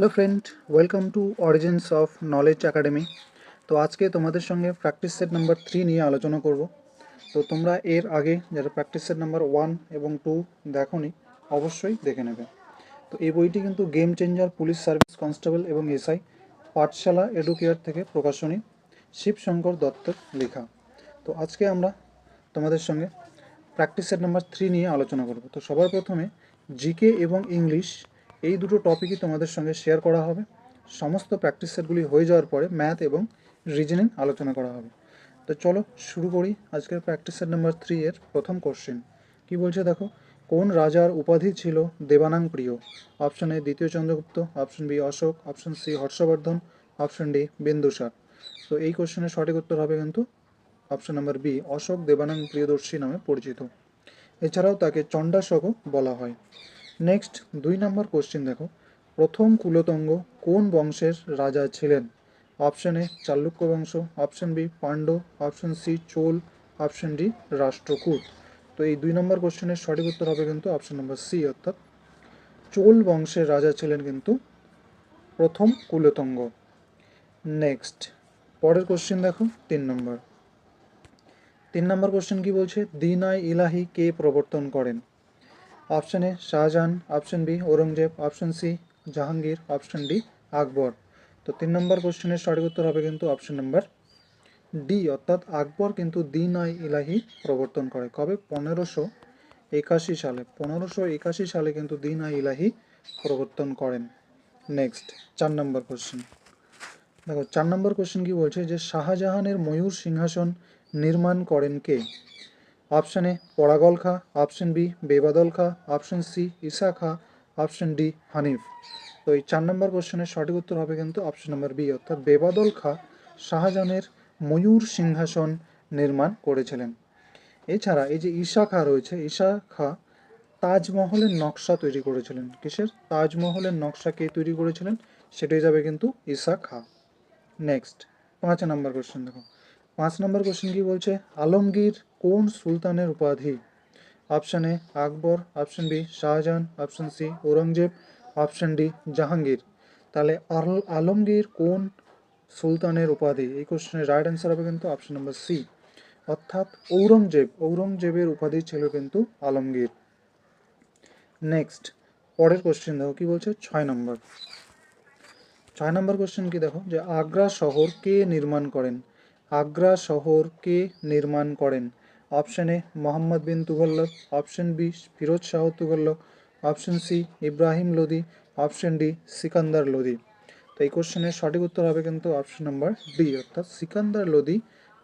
Hello friend welcome to origins of knowledge academy তো আজকে তোমাদের সঙ্গে প্র্যাকটিস সেট নাম্বার থ্রি নিয়ে আলোচনা করব। তো তোমরা এর আগে যারা প্র্যাকটিস সেট নাম্বার ওয়ান এবং টু দেখোনি, অবশ্যই দেখে নেবে। তো এই বইটি কিন্তু game changer police service constable এবং এসআই পাঠশালা এডুকেয়ার থেকে প্রকাশনী, শিবশঙ্কর দত্তের লেখা। তো আজকে আমরা তোমাদের সঙ্গে প্র্যাকটিস সেট নাম্বার থ্রি নিয়ে আলোচনা করব। তো সবার প্রথমে জিকে এবং ইংলিশ এই দুটো টপিকই তোমাদের সঙ্গে শেয়ার করা হবে। সমস্ত প্র্যাকটিস সেটগুলি হয়ে যাওয়ার পরে ম্যাথ এবং রিজনিং আলোচনা করা হবে। তো চলো শুরু করি আজকের প্র্যাকটিস সেট নাম্বার থ্রি এর প্রথম কোশ্চেন কি বলছে দেখো? কোন রাজার উপাধি ছিল দেবানাং প্রিয়? অপশন এ দ্বিতীয় Chandragupta option B Ashoka option C Harshavardhan option D Bindusara. তো এই কোশ্চেনের সঠিক উত্তর হবে কিন্তু option number B Ashoka Devanam Priyadarshi নামে পরিচিত। এছাড়াও তাকে চণ্ডাশোকও বলা হয়। নেক্সট দুই নম্বর কোশ্চেন দেখো। প্রথম কুলতঙ্গ কোন বংশের রাজা ছিলেন? অপশন এ চালুক্য বংশ। Option B Pandya option C Chola. Option D Rashtrakuta. তো এই দুই নম্বর কোশ্চেনের সঠিক উত্তর হবে কিন্তু অপশন নম্বর সি অর্থাৎ চোল বংশের রাজা ছিলেন কিন্তু প্রথম কুলতঙ্গ। নেক্সট পরের কোশ্চেন দেখো, তিন নম্বর। তিন নম্বর কোশ্চেন কি বলছে? দিন আই ইলাহি কে প্রবর্তন করেন? Option A Shahjahan, option B Aurangzeb, option C Jahangir, option D Akbar. তো তিন নম্বর কোশ্চেনের সঠিক উত্তর হবে কিন্তু অপশন নাম্বার ডি অর্থাৎ আকবর কিন্তু দিন আই ইলাহি প্রবর্তন করে। কবে? পনেরোশো একাশি সালে। পনেরোশো একাশি সালে কিন্তু দিন আই ইলাহি প্রবর্তন করেন। নেক্সট চার নম্বর কোশ্চেন দেখো, চার নম্বর কোশ্চেন কি বলছে যে শাহজাহানের ময়ূর সিংহাসন নির্মাণ করেন কে? অপশন এ পরাগল খা option B Bebadal Khan option C Isa Khan option D Hanif তো এই চার নম্বর কোশ্চেনের সঠিক উত্তর হবে কিন্তু অপশন নম্বর বি অর্থাৎ বেবাদল খা শাহজাহানের ময়ূর সিংহাসন নির্মাণ করেছিলেন। এছাড়া এই যে ঈশা খা রয়েছে ঈশা খা তাজমহলের নকশা তৈরি করেছিলেন। কিসের? তাজমহলের নকশা কে তৈরি করেছিলেন? সেটাই যাবে কিন্তু ঈশা খা নেক্সট পাঁচ নম্বর কোশ্চেন দেখো। পাঁচ নম্বর কোশ্চেন কি বলছে? আলমগীর কোন সুলতানের উপাধি? Option A Akbar. Option B Shahjahan. Option C Aurangzeb. Option D Jahangir. তাহলে আল- আলমগীর কোন সুলতানের উপাধি? এই কোশ্চেনের রাইট অ্যান্সার হবে কিন্তু অপশন নম্বর সি অর্থাৎ ঔরঙ্গজেব। ঔরঙ্গজেবের উপাধি ছিল কিন্তু আলমগীর। নেক্সট পরের কোশ্চেন দেখো কি বলছে? ছয় নম্বর। ছয় নম্বর কোশ্চেন কি দেখো? যে আগ্রা শহর কে নির্মাণ করেন? আগ্রা শহরকে নির্মাণ করেন। Option A, Mohammad bin Tughlaq option B, Firoz Shah Tughlaq option C, Ibrahim Lodi. Option D, Sikandar Lodi. তো এই কোশ্চেনের সঠিক উত্তর হবে কিন্তু অপশন নাম্বার ডি অর্থাৎ সিকান্দার লোদি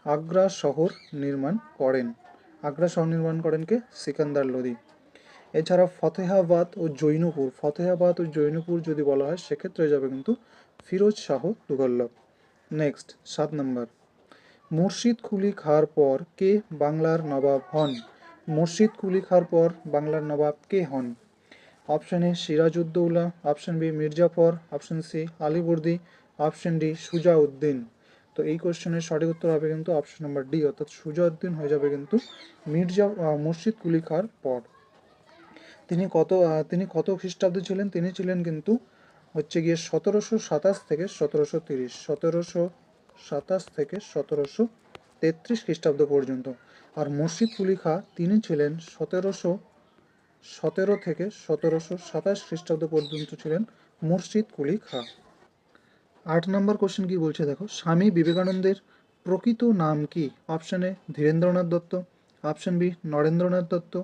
আগ্রা শহর নির্মাণ করেন। আগ্রা শহর নির্মাণ করেন কে? সিকান্দার লোদি। এছাড়া ফতেহাবাদ ও জৈনপুর। ফতেহাবাদ ও জৈনপুর যদি বলা হয়, সেক্ষেত্রে যাবে কিন্তু ফিরোজ শাহ তুগল্লক নেক্সট সাত নম্বর মুর্শিদ কুলি খাওয়ার পর কে বাংলার নবাব হন? মুর্শিদ কুলি খাওয়ার পর বাংলার নবাব কে হন? Option A Sirajuddaulah, option B Mirjafar, option C Alivardi, option D Shujauddin. তো এই কোশ্চেনের সঠিক উত্তর হবে কিন্তু অপশন নাম্বার ডি অর্থাৎ সুজাউদ্দিন হয়ে যাবে কিন্তু মির্জা মুর্শিদ কুলি খাওয়ার পর। তিনি কত তিনি কত খ্রিস্টাব্দে ছিলেন? তিনি ছিলেন কিন্তু হচ্ছে গিয়ে সতেরোশো সাতাশ থেকে সতেরোশো তিরিশ। সতেরোশো সাতাশ থেকে সতেরোশো তেত্রিশ খ্রিস্টাব্দ পর্যন্ত। আর মুর্শিদ কুলি খা তিনি ছিলেন সতেরোশো, সতেরো থেকে সতেরোশো সাতাশ খ্রিস্টাব্দ পর্যন্ত ছিলেন মুর্শিদ কুলি খা আট নম্বর কোশ্চেন কি বলছে দেখো? স্বামী বিবেকানন্দের প্রকৃত নাম কি? Option A Dhirendranath Dutta option B Narendranath Dutta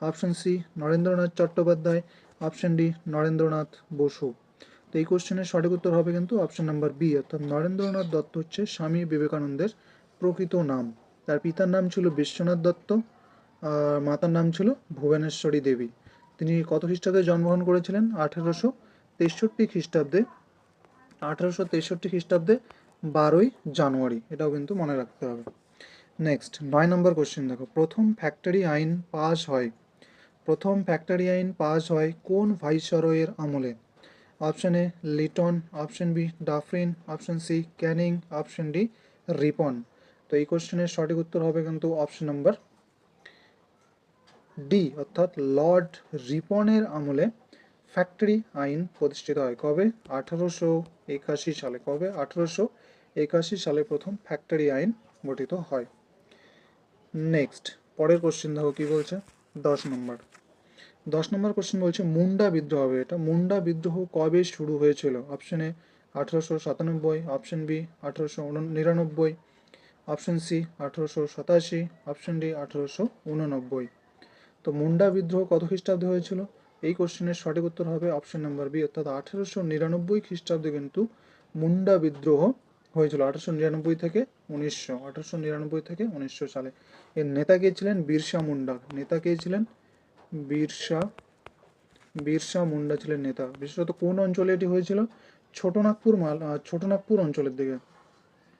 option C Narendranath Chattopadhyay option D Narendranath Basu. তো এই কোশ্চেনের সঠিক উত্তর হবে কিন্তু অপশন নাম্বার বি অর্থাৎ নরেন্দ্রনাথ দত্ত হচ্ছে স্বামী বিবেকানন্দের প্রকৃত নাম। তার পিতার নাম ছিল বিশ্বনাথ দত্ত, আর মাতার নাম ছিল ভুবনেশ্বরী দেবী। তিনি কত খ্রিস্টাব্দে জন্মগ্রহণ করেছিলেন? আঠেরোশো তেষট্টি খ্রিস্টাব্দে, আঠারোশো তেষট্টি খ্রিস্টাব্দে বারোই জানুয়ারি। এটাও কিন্তু মনে রাখতে হবে। নেক্সট নয় নম্বর কোশ্চেন দেখো। প্রথম ফ্যাক্টরি আইন পাস হয়। প্রথম ফ্যাক্টরি আইন পাস হয় কোন ভাইসরয়ের আমলে? Option A Lytton, option B Dufferin, option C Canning, option D Ripon. তো এই কোশ্চেনের সঠিক উত্তর হবে কিন্তু অপশন নাম্বার ডি, অর্থাৎ লর্ড রিপনের আমলে ফ্যাক্টরি আইন প্রতিষ্ঠিত হয়। কবে? আঠারোশো একাশি সালে। কবে? আঠারোশো একাশি সালে প্রথম ফ্যাক্টরি আইন গঠিত হয়। নেক্সট, পরের কোশ্চেন দেখো কি বলছে? দশ নম্বর। দশ নম্বর কোশ্চেন বলছে, মুন্ডা বিদ্রোহ হবে। এটা মুন্ডা বিদ্রোহ কবে শুরু হয়েছিল? অপশন এ আঠারোশো সাতানব্বই। অপশন বি আঠারোশো নিরানব্বই। অপশন সি আঠারোশো সাতাশি। অপশন ডি আঠারোশো উননব্বই। তো মুন্ডা বিদ্রোহ কত খ্রিস্টাব্দে হয়েছিল? এই কোশ্চেনের সঠিক উত্তর হবে অপশন নাম্বার বি অর্থাৎ আঠারোশো নিরানব্বই খ্রিস্টাব্দে কিন্তু মুন্ডা বিদ্রোহ হয়েছিল। আঠারোশো নিরানব্বই থেকে উনিশশো, আঠারোশো নিরানব্বই থেকে উনিশশো সালে। এর নেতা কে ছিলেন? বিরসা মুন্ডা। নেতা কে ছিলেন? বিরসা বিরসা মুন্ডা ছিলেন নেতা। বিশেষত কোন অঞ্চলে এটি হয়েছিল? ছোটনাগপুর মাল ছোটনাগপুর অঞ্চলের দিকে।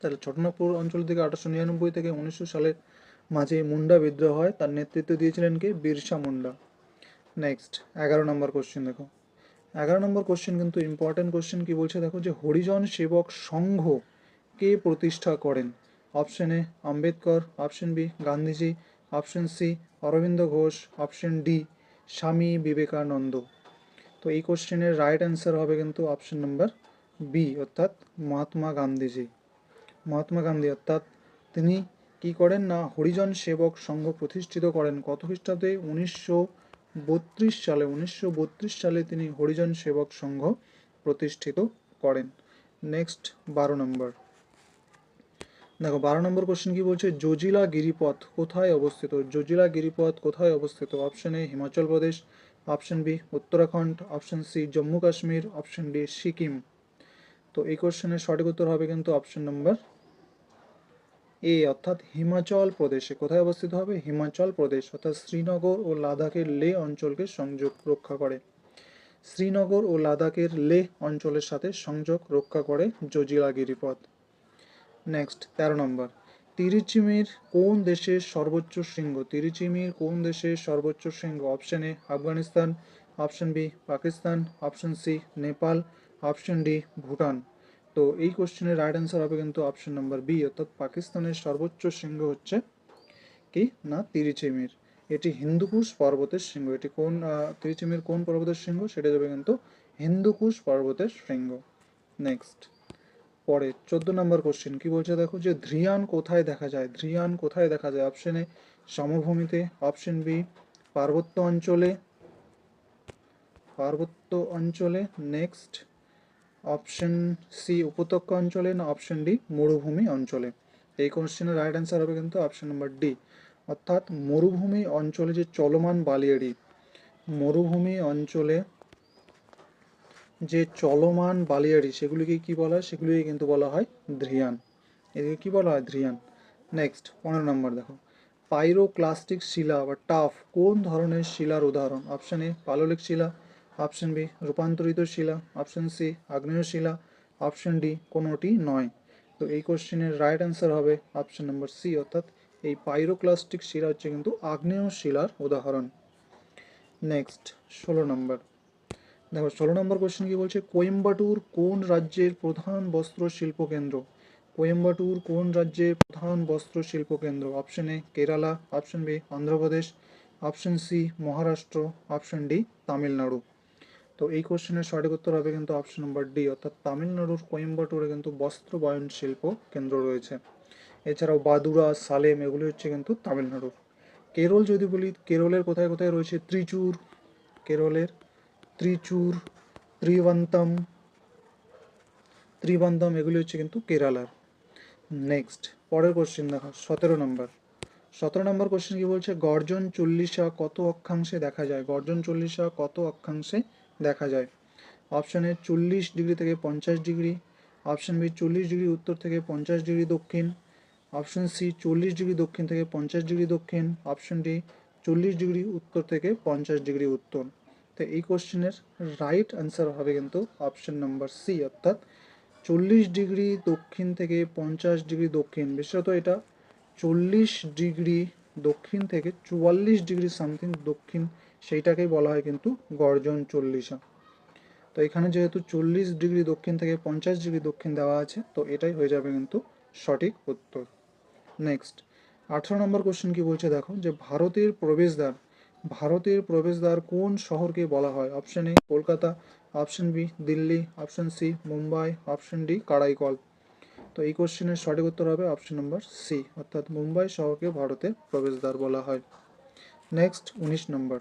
তাহলে ছোটনাগপুর অঞ্চলের দিকে আঠারোশো নিরানব্বই থেকে উনিশশো সালের মাঝে মুন্ডা বিদ্রোহ হয়। তার নেতৃত্ব দিয়েছিলেন কে? বিরসা মুন্ডা। নেক্সট এগারো নম্বর কোশ্চেন দেখো। এগারো নম্বর কোশ্চেন কিন্তু ইম্পর্টেন্ট কোশ্চেন কি বলছে? দেখো যে হরিজন সেবক সংঘ কে প্রতিষ্ঠা করেন? Option A Ambedkar. Option B Gandhiji. Option C, Aurobindo Ghosh, option D, Swami Vivekananda. তো এই কোশ্চেনের রাইট অ্যান্সার হবে কিন্তু অপশন নাম্বার বি অর্থাৎ মহাত্মা গান্ধীজি। মহাত্মা গান্ধী, অর্থাৎ তিনি কি করেন না, হরিজন সেবক সংঘ প্রতিষ্ঠিত করেন। কত খ্রিস্টাব্দে? উনিশশো বত্রিশ সালে, উনিশশো বত্রিশ সালে তিনি হরিজন সেবক সংঘ প্রতিষ্ঠিত করেন। নেক্সট বারো নম্বর দেখো, বারো নম্বর কোশ্চেন কি বলছে? জজিলা গিরিপথ কোথায় অবস্থিত? জজিলা গিরিপথ কোথায় অবস্থিত? Option A Himachal Pradesh option B Uttarakhand option C Jammu Kashmir option D Sikkim. তো এই কোশ্চেনের সঠিক উত্তর হবে কিন্তু অপশন নম্বর এ অর্থাৎ হিমাচল প্রদেশে। কোথায় অবস্থিত হবে? হিমাচল প্রদেশ, অর্থাৎ শ্রীনগর ও লাদাখের লে অঞ্চলকে সংযোগ রক্ষা করে। শ্রীনগর ও লাদাখের লেহ অঞ্চলের সাথে সংযোগ রক্ষা করে জজিলা গিরিপথ। নেক্সট তেরো নম্বর। তিরিচিমির কোন দেশের সর্বোচ্চ শৃঙ্গ? তিরিচিমির কোন দেশের সর্বোচ্চ শৃঙ্গ? Option A Afghanistan option B Pakistan option C Nepal option D Bhutan তো এই কোশ্চেনের রাইট অ্যান্সার হবে কিন্তু অপশন নাম্বার বি অর্থাৎ পাকিস্তানের সর্বোচ্চ শৃঙ্গ হচ্ছে কি? না, তিরিচিমির। এটি হিন্দুকুশ পর্বতের শৃঙ্গ। এটি কোন তিরিচিমির কোন পর্বতের শৃঙ্গ? সেটা যাবে কিন্তু হিন্দুকুশ পর্বতের শৃঙ্গ। নেক্সট পরে, চোদ্দ নম্বর কোশ্চেন কি বলছে দেখো যে ধ্রিয়ান কোথায় দেখা যায়? ধ্রিয়ান কোথায় দেখা যায়? অপশন এ সমভূমিতে অপশন বি পার্বত্য অঞ্চলে পার্বত্য অঞ্চলে নেক্সট অপশন সি উপত্যকা অঞ্চলে না অপশন ডি মরুভূমি অঞ্চলে? এই কোশ্চেনের রাইট অ্যান্সার হবে কিন্তু অপশন নাম্বার ডি অর্থাৎ মরুভূমি অঞ্চলে যে চলমান বালিয়াড়ি, মরুভূমি অঞ্চলে যে চলমান বালিয়াড়ি, সেগুলিকে কি বলা হয়? সেগুলিকে কিন্তু বলা হয় ধ্রিয়ান। এদিকে কি বলা হয়? ধ্রিয়ান। নেক্সট পনেরো নম্বর দেখো। পাইরোক্লাস্টিক শিলা বা টাফ কোন ধরনের শিলার উদাহরণ? অপশন এ পাললিক শিলা। অপশন বি রূপান্তরিত শিলা। অপশন সি আগ্নেয় শিলা। অপশন ডি কোনোটি নয়। তো এই কোশ্চেনের রাইট অ্যান্সার হবে অপশন নম্বর সি অর্থাৎ এই পাইরোক্লাস্টিক শিলা হচ্ছে কিন্তু আগ্নেয় শিলার উদাহরণ। নেক্সট ষোলো নম্বর। দেখো, ষোলো নম্বর কোয়েশ্চেন কি বলছে? কোয়েম্বাটুর কোন রাজ্যের প্রধান বস্ত্র শিল্প কেন্দ্র? কোয়েম্বাটুর কোন রাজ্যের প্রধান বস্ত্র শিল্প কেন্দ্র? Option A Kerala option B Andhra Pradesh option C Maharashtra option D Tamil Nadu. তো এই কোশ্চেনের সঠিক উত্তর হবে কিন্তু অপশন নম্বর ডি অর্থাৎ তামিলনাড়ুর কোয়েম্বাটুরে কিন্তু বস্ত্র বয়ন শিল্প কেন্দ্র রয়েছে। এছাড়াও বাদুরা সালেম, এগুলি হচ্ছে কিন্তু তামিলনাড়ুর। কেরল যদি বলি, কেরলের কোথায় কোথায় রয়েছে? ত্রিচুর, কেরলের ত্রিচুর, ত্রিবন্তম ত্রিবন্তম এগুলি হচ্ছে কিন্তু কেরালার। নেক্সট পরের কোশ্চেন দেখো, সতেরো নম্বর সতেরো নম্বর কোশ্চেন কি বলছে? গর্জন চল্লিশা কত অক্ষাংশে দেখা যায়? গর্জন চল্লিশা কত অক্ষাংশে দেখা যায়? অপশন এ চল্লিশ ডিগ্রি থেকে পঞ্চাশ ডিগ্রি অপশন বি চল্লিশ ডিগ্রি উত্তর থেকে পঞ্চাশ ডিগ্রি দক্ষিণ অপশন সি চল্লিশ ডিগ্রি দক্ষিণ থেকে পঞ্চাশ ডিগ্রি দক্ষিণ অপশন ডি চল্লিশ ডিগ্রি উত্তর থেকে পঞ্চাশ ডিগ্রি উত্তর। তো এই কোশ্চেনের রাইট অ্যান্সার হবে কিন্তু অপশন নাম্বার সি অর্থাৎ চল্লিশ ডিগ্রি দক্ষিণ থেকে পঞ্চাশ ডিগ্রি দক্ষিণ। বিশেষত এটা চল্লিশ ডিগ্রি দক্ষিণ থেকে চুয়াল্লিশ ডিগ্রি সামথিং দক্ষিণ, সেইটাকেই বলা হয় কিন্তু গর্জন চল্লিশা। তো এখানে যেহেতু চল্লিশ ডিগ্রি দক্ষিণ থেকে পঞ্চাশ ডিগ্রি দক্ষিণ দেওয়া আছে, তো এটাই হয়ে যাবে কিন্তু সঠিক উত্তর। নেক্সট আঠারো নম্বর কোশ্চেন কি বলছে? দেখো, যে ভারতের প্রবেশদ্বার ভারতের প্রবেশদ্বার কোন শহরকে বলা হয়? Option A, Kolkata. Option B, Delhi. Option C, Mumbai. Option D, Karaikal. তো এই কোশ্চেনের সঠিক উত্তর হবে অপশন নম্বর সি অর্থাৎ মুম্বাই শহরকে ভারতের প্রবেশদ্বার বলা হয়। নেক্সট উনিশ নম্বর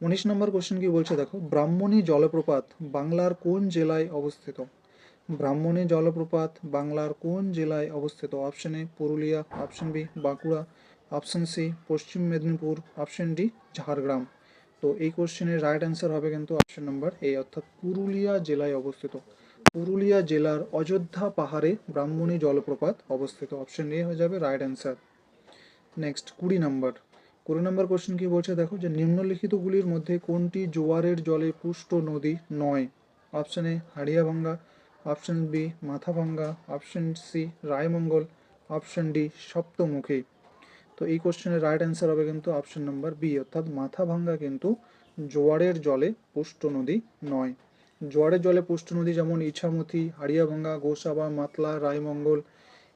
উনিশ নম্বর কোশ্চেন কি বলছে দেখো? ব্রাহ্মণী জলপ্রপাত বাংলার কোন জেলায় অবস্থিত? ব্রাহ্মণী জলপ্রপাত বাংলার কোন জেলায় অবস্থিত? Option A, Purulia. Option B, Bankura. Option C, Paschim Medinipur, option D, Jhargram. তো এই কোশ্চেনের রাইট অ্যান্সার হবে কিন্তু অপশন নাম্বার এ অর্থাৎ পুরুলিয়া জেলায় অবস্থিত। পুরুলিয়া জেলার অযোধ্যা পাহাড়ে ব্রাহ্মণী জলপ্রপাত অবস্থিত। অপশন এ হয়ে যাবে রাইট অ্যান্সার নেক্সট কুড়ি নাম্বার কুড়ি নম্বর কোশ্চেন কি বলছে? দেখো যে নিম্নলিখিতগুলির মধ্যে কোনটি জোয়ারের জলে পুষ্ট নদী নয়? Option A Hariabhanga. Option B Mathabhanga. Option C Raimangal. Option D Saptamukhi. তো এই কোশ্চেনের রাইট অ্যান্সার হবে কিন্তু অপশন নাম্বার বি অর্থাৎ মাথাভাঙ্গা কিন্তু জোয়ারের জলে পুষ্ট নদী নয়। জোয়ারের জলে পুষ্ট নদী যেমন ইছামতি, হাড়িয়াভাঙ্গা, গোসাবা, মাতলা, রায়মঙ্গল,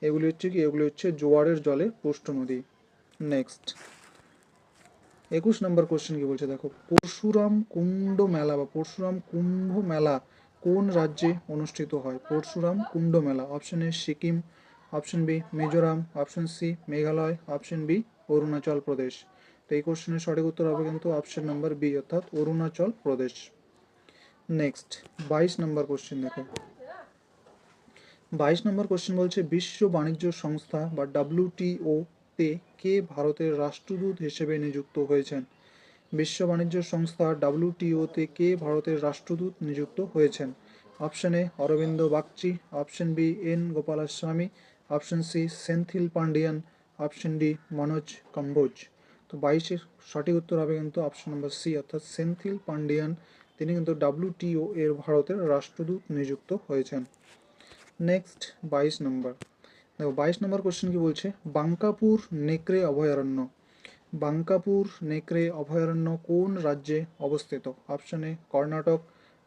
এগুলি হচ্ছে কি? এগুলি হচ্ছে জোয়ারের জলে পুষ্ট নদী। নেক্সট একুশ নম্বর কোশ্চেন কি বলছে? দেখো, পরশুরাম কুণ্ড মেলা বা পরশুরাম কুম্ভ মেলা কোন রাজ্যে অনুষ্ঠিত হয়? পরশুরাম কুণ্ড মেলা option A Sikkim option B, Mizoram, option C, Meghalaya, option B, Arunachal Pradesh. তো এই কোশ্চেনের সঠিক উত্তর হবে কিন্তু অপশন নাম্বার বি, অর্থাৎ অরুণাচল প্রদেশ। নেক্সট, বাইশ নম্বর কোশ্চেন দেখো। বাইশ নম্বর কোশ্চেন বলছে, বিশ্ব বাণিজ্য সংস্থা বা ডাব্লিউটিও তে কে ভারতের রাষ্ট্রদূত হিসেবে নিযুক্ত হয়েছেন? বিশ্ব বাণিজ্য সংস্থা ডাব্লিউটিওতে কে ভারতের রাষ্ট্রদূত নিযুক্ত হয়েছেন? Option A, Arvind Bagchi, option B, N Gopalaswami option C, Senthil Pandian option D, Manoj Kamboj. তো বাইশের সঠিক উত্তর হবে কিন্তু অপশন নম্বর সি, অর্থাৎ সেন্থিল পান্ডিয়ান তিনি কিন্তু ডাব্লিউটিও এর ভারতের রাষ্ট্রদূত নিযুক্ত হয়েছেন। নেক্সট, বাইশ নম্বর। দেখো, বাইশ নম্বর কোশ্চেন কি বলছে? বাঙ্কাপুর নেকড়ে অভয়ারণ্য। বাঙ্কাপুর নেকড়ে অভয়ারণ্য কোন রাজ্যে অবস্থিত? Option A, Karnataka,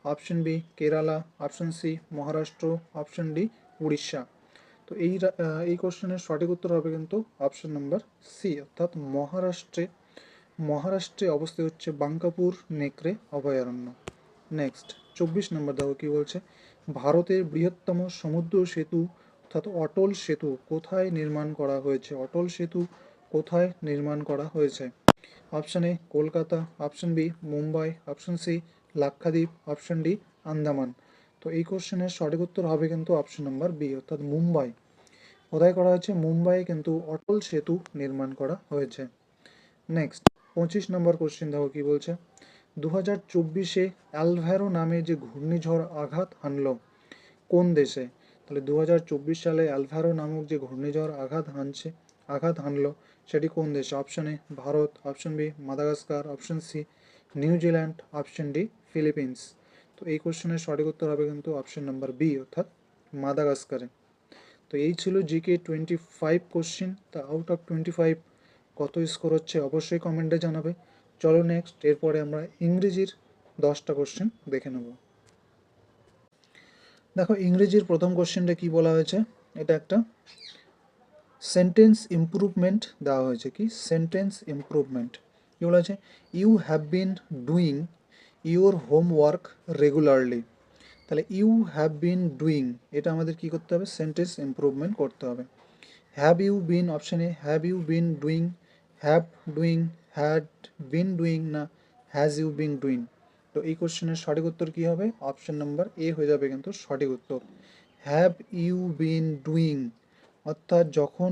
option B, Kerala, option C, Maharashtra, option D, Orissa. তো এই এই কোশ্চেনের সঠিক উত্তর হবে কিন্তু অপশন নাম্বার সি অর্থাৎ মহারাষ্ট্রে। মহারাষ্ট্রে অবস্থিত হচ্ছে বাঙ্কাপুর, নেকড়ে, অভয়ারণ্য। নেক্সট চব্বিশ নম্বর দেখো কি বলছে? ভারতের বৃহত্তম সমুদ্র সেতু, অর্থাৎ অটল সেতু কোথায় নির্মাণ করা হয়েছে? অটল সেতু কোথায় নির্মাণ করা হয়েছে? Option A Kolkata. Option B Mumbai. Option C Lakshadweep. Option D Andaman. তো এই কোশ্চেনের সঠিক উত্তর হবে কিন্তু অপশন নাম্বার বি অর্থাৎ মুম্বাই। কোথায় করা হয়েছে মুম্বাইয়ে কিন্তু অটল সেতু নির্মাণ করা হয়েছে। নেক্সট পঁচিশ নম্বর কোশ্চেন দেখো কি বলছে? দু হাজার চব্বিশে অ্যালভ্যারো নামে যে ঘূর্ণিঝড় আঘাত হানল, কোন দেশে? তাহলে দু হাজার চব্বিশ সালে অ্যালভ্যারো নামক যে ঘূর্ণিঝড় আঘাত হানছে, আঘাত হানলো, সেটি কোন দেশে? Option A Bharat option B Madagascar option C New Zealand option D Philippines. তো এই কোশ্চেনের সঠিক উত্তর হবে কিন্তু অপশন নাম্বার বি অর্থাৎ মাদাগাস্কারে। তো এই ছিল জিকে টোয়েন্টি ফাইভ কোশ্চেন তা আউট অফ টোয়েন্টি ফাইভ কত স্কোর হচ্ছে অবশ্যই কমেন্টে জানাবে। চলো নেক্সট এরপরে আমরা ইংরেজির দশটা কোশ্চেন দেখে নেব। দেখো, ইংরেজির প্রথম কোশ্চেনটা কি বলা হয়েছে? এটা একটা সেন্টেন্স ইমপ্রুভমেন্ট দেওয়া হয়েছে। কি? সেন্টেন্স ইমপ্রুভমেন্ট কি বলা হয়েছে? You have been doing your homework regularly তাহলে ইউ হ্যাভ বিন ডুইং এটা আমাদের কি করতে হবে? সেন্টেন্স ইমপ্রুভমেন্ট করতে হবে। হ্যাভ ইউ বিন অপশানে have you been doing have doing had been doing না হ্যাজ ইউ বিন ডুইং তো এই কোশ্চেনের সঠিক উত্তর কি হবে? অপশন নাম্বার এ হয়ে যাবে কিন্তু সঠিক উত্তর। হ্যাভ ইউ বিন ডুইং অর্থাৎ যখন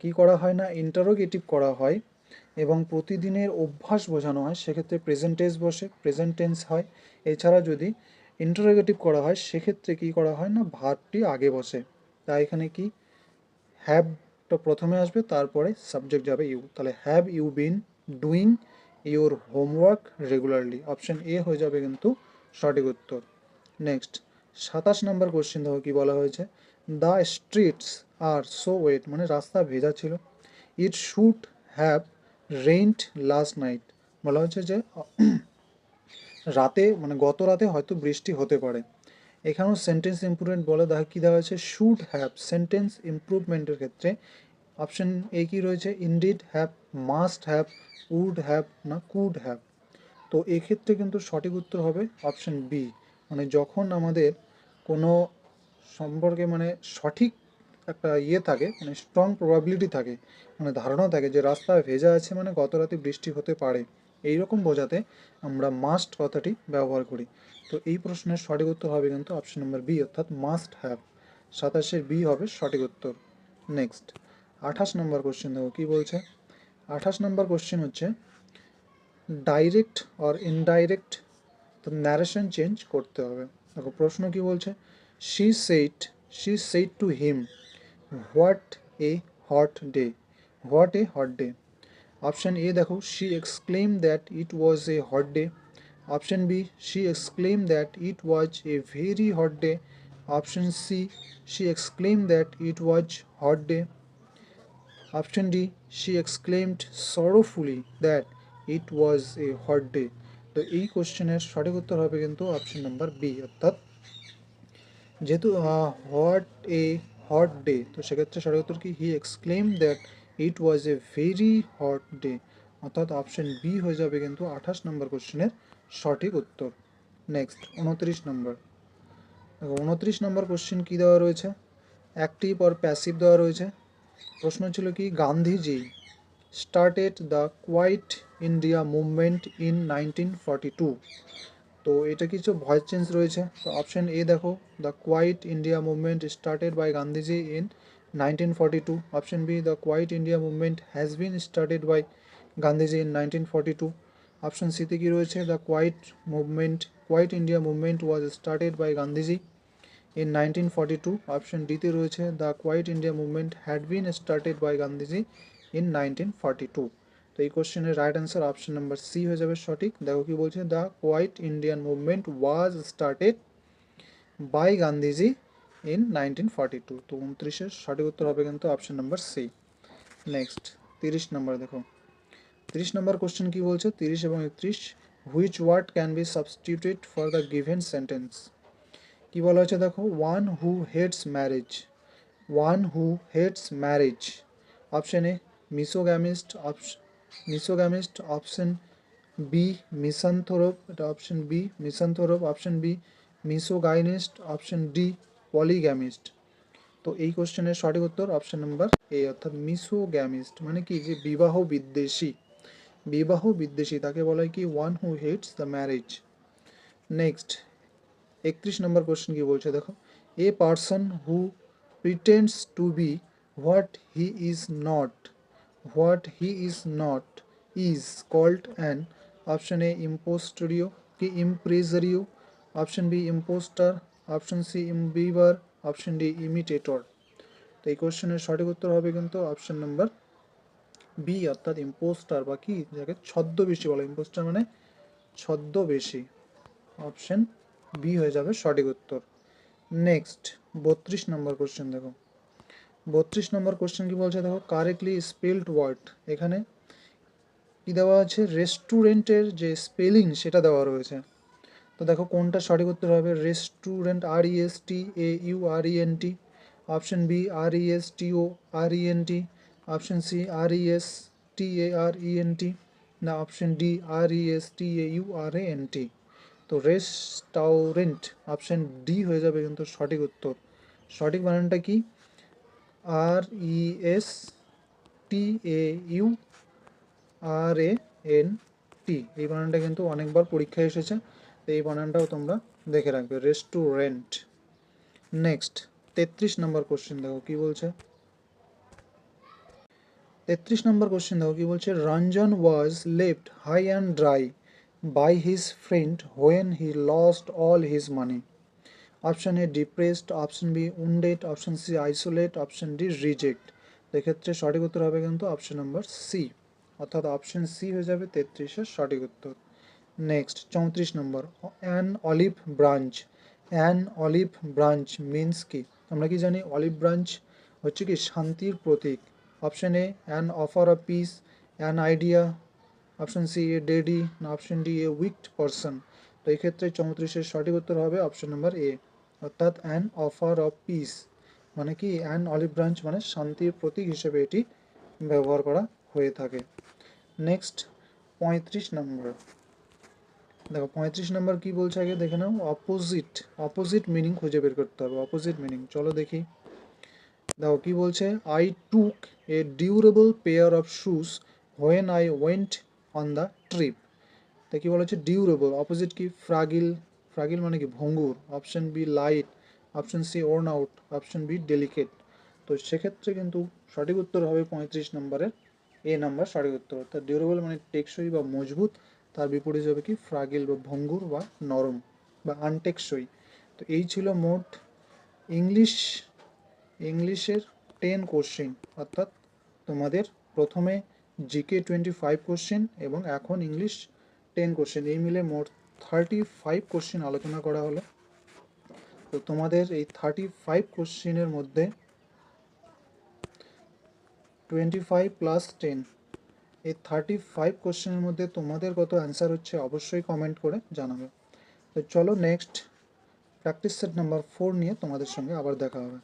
কি করা হয় না ইন্টারোগেটিভ করা হয় এবং প্রতিদিনের অভ্যাস বোঝানো হয়, সেক্ষেত্রে প্রেজেন্ট টেন্স বসে প্রেজেন্ট টেন্স হয়। এছাড়া যদি ইন্টারোগেটিভ করা হয়, সেক্ষেত্রে কি করা হয় না ভার্বটি আগে বসে। তাই এখানে কি? হ্যাবটা প্রথমে আসবে, তারপরে সাবজেক্ট যাবে ইউ তাহলে have you been doing your homework regularly option A হয়ে যাবে কিন্তু সঠিক উত্তর। নেক্সট সাতাশ নম্বর কোশ্চেন দেখো কি বলা হয়েছে। The streets are so wet মানে রাস্তা ভেজা ছিল। It should have rained last night. বলা হচ্ছে যে, রাতে মানে গত রাতে হয়তো বৃষ্টি হতে পারে। এখানেও সেন্টেন্স ইমপ্রুভমেন্ট বলে দেখা কী দেওয়া হয়েছে? শুড হ্যাভ সেন্টেন্স ইমপ্রুভমেন্টের ক্ষেত্রে অপশন এ কি রয়েছে? Indeed have must have would have না কুড হ্যাভ তো এক্ষেত্রে কিন্তু সঠিক উত্তর হবে অপশন বি মানে যখন আমাদের কোনো সম্পর্কে মানে সঠিক একটা ইয়ে থাকে মানে স্ট্রং প্রবাবিলিটি থাকে মানে ধারণা থাকে যে রাস্তায় ভেজা আছে মানে গত রাতে বৃষ্টি হতে পারে। এই রকম বোঝাতে আমরা মাস্ট কথাটি ব্যবহার করি। তো এই প্রশ্নের সঠিক উত্তর হবে কিন্তু অপশন নম্বর বি অর্থাৎ মাস্ট হ্যাভ সাতাশের বি হবে সঠিক উত্তর। নেক্সট আঠাশ নম্বর কোশ্চেন দেখো, কী বলছে? আঠাশ নম্বর কোশ্চেন হচ্ছে ডাইরেক্ট অর ইনডাইরেক্ট তো ন্যারেশন চেঞ্জ করতে হবে। দেখো প্রশ্ন কি বলছে? She said she said to him what a hot day what a hot day option A দেখো she exclaim that it was a hot day option B she exclaim that it was a very hot day option C she exclaim that it was hot day option D she exclaimed sorrowfully that it was a hot day তো এই কোশ্চেনের সঠিক উত্তর হবে কিন্তু option number B অর্থাৎ যেহেতু what a hot day তো সেক্ষেত্রে সঠিক উত্তর কি he exclaim that it was a very hot day অর্থাৎ অপশন বি হয়ে যাবে কিন্তু আঠাশ নম্বর কোশ্চেনের সঠিক উত্তর। নেক্সট উনত্রিশ নম্বর দেখো, উনত্রিশ নম্বর কোশ্চেন কী দেওয়া রয়েছে? অ্যাক্টিভ অর প্যাসিভ দেওয়া রয়েছে। প্রশ্ন ছিল কি, Gandhiji started the quit India movement in nineteen forty two তো এটা কিছু ভয়েস চেঞ্জ রয়েছে। তো অপশন এ দেখো the quit India movement started by Gandhiji in nineteen forty two option B the quit India movement has been started by Gandhiji in nineteen forty two option সিতে কি রয়েছে? The quit movement quit India movement was started by Gandhiji in nineteen forty two option ডিতে রয়েছে the quit India movement had been started by Gandhiji in nineteen forty two তো এই কোশ্চেনের right answer option number C হয়ে যাবে সঠিক। দেখো কি বলছে the quit Indian movement was started by Gandhiji in nineteen forty two তো উনত্রিশের সঠিক উত্তর হবে কিন্তু অপশন নাম্বার সি নেক্সট তিরিশ নম্বর দেখো। তিরিশ নম্বর কোশ্চেন কি বলছে? তিরিশ এবং একত্রিশ which word can be substituted for the given sentence কি বলা হয়েছে দেখো? One who hates marriage one who hates marriage option A misogamist option misogamist option B misanthrope এটা option B misanthrope option B misogynist option D polygamist তো এই কোশ্চেনের সঠিক উত্তর অপশন নাম্বার এ অর্থাৎ মিসোগ্যামিস্ট মানে কি? যে বিবাহ বিদ্বেষী। বিবাহ বিদ্বেষী, তাকে বলা হয় কি? One who hates the marriage next একত্রিশ নম্বর কোশ্চেন কি বলছে? দেখো a person who pretends to be what he is not what he is not is called an option A ইম্পোস্টোরিও কি impresario, option B impostor, option C imbiber, option D imitator. তো এই কোশ্চেনের সঠিক উত্তর হবে কিন্তু অপশন নাম্বার বি, অর্থাৎ impostor বা কি, যাকে ছদ্মবেশী বলে। ইম্পোস্টার মানে ছদ্মবেশী। অপশন বি হয়ে যাবে সঠিক উত্তর। নেক্সট, বত্রিশ নম্বর কোশ্চেন দেখো। বত্রিশ নম্বর কোশ্চেন কি বলছে দেখো? কারেক্টলি স্পেলড ওয়ার্ড এখানে কি দেওয়া আছে? রেস্টুরেন্টের যে স্পেলিং সেটা দেওয়া রয়েছে। তো দেখো কোনটা সঠিক উত্তর হবে? Restaurant R E S T A U R E N T option B R E S T O R E N T option C R E S T A R E N T না option D R E S T A U R A N T তো restaurant option D হয়ে যাবে কিন্তু সঠিক উত্তর। সঠিক বানানটা কি? R E S T A U R A N T এই বানানটা কিন্তু অনেকবার পরীক্ষায় এসেছে। এই বানানটাও তোমরা দেখে রাখবে। রেস্টুরেন্ট নেক্সট তেত্রিশ নম্বর কোশ্চেন দেখো, কি বলছে? তেত্রিশ নম্বর কোশ্চেন দেখো, কি বলছে? Ranjan was left high and dry by his friend when he lost all his money option A depressed option B wounded option C isolate option D reject এক্ষেত্রে সঠিক উত্তর হবে কিন্তু অপশন নম্বর সি অর্থাৎ option C হয়ে যাবে তেত্রিশের সঠিক উত্তর। নেক্সট চৌত্রিশ নম্বর an olive branch an olive branch means কি? আমরা কি জানি? অলিভ ব্রাঞ্চ হচ্ছে কি? শান্তির প্রতীক। Option A an offer of peace an idea option C a deadly না option D a wicked person তো এই ক্ষেত্রে চৌত্রিশের সঠিক উত্তর হবে অপশন নাম্বার এ অর্থাৎ অ্যান অফার অফ পিস মানে কি? অ্যান অলিভ ব্রাঞ্চ মানে শান্তির প্রতীক হিসেবে এটি ব্যবহার করা হয়ে থাকে। নেক্সট পঁয়ত্রিশ নম্বর দেখো, পঁয়ত্রিশ নম্বর কি বলছে আগে? দেখে নাও। অপোজিট অপোজিট মিনিং খুঁজে বের করতে হবে। অপোজিট মিনিং চলো দেখি। দেখো, কি বলছে? I took a durable pair of shoes when I went on the trip তো কি বলা হচ্ছে ডিউরেবল অপোজিট কি? ফ্রাগিল ফ্রাগিল মানে কি? ভঙ্গুর। Option B light, option C worn out, option B delicate. তো সেক্ষেত্রে কিন্তু সঠিক উত্তর হবে পঁয়ত্রিশ নম্বরের এ নাম্বার সঠিক উত্তর। অর্থাৎ ডিউরেবল মানে টেকসই বা মজবুত, তার বিপরীত হবে কি? ফ্রাগিল বা ভঙ্গুর বা নরম বা আনটেকসই। তো এই ছিল মোট ইংলিশ, ইংলিশের টেন কোশ্চেন অর্থাৎ তোমাদের প্রথমে জিকে টোয়েন্টি ফাইভ কোশ্চেন এবং এখন ইংলিশ টেন কোশ্চেন এই মিলে মোট থার্টি ফাইভ কোশ্চেন আলোচনা করা হলো। তো তোমাদের এই থার্টি ফাইভ কোশ্চেনের মধ্যে টোয়েন্টি ফাইভ প্লাস টেন এই থার্টি ফাইভ কোশ্চেনের মধ্যে তোমাদের কত অ্যান্সার হচ্ছে অবশ্যই কমেন্ট করে জানাবে। তো চলো next practice set number four নিয়ে তোমাদের সঙ্গে আবার দেখা হবে।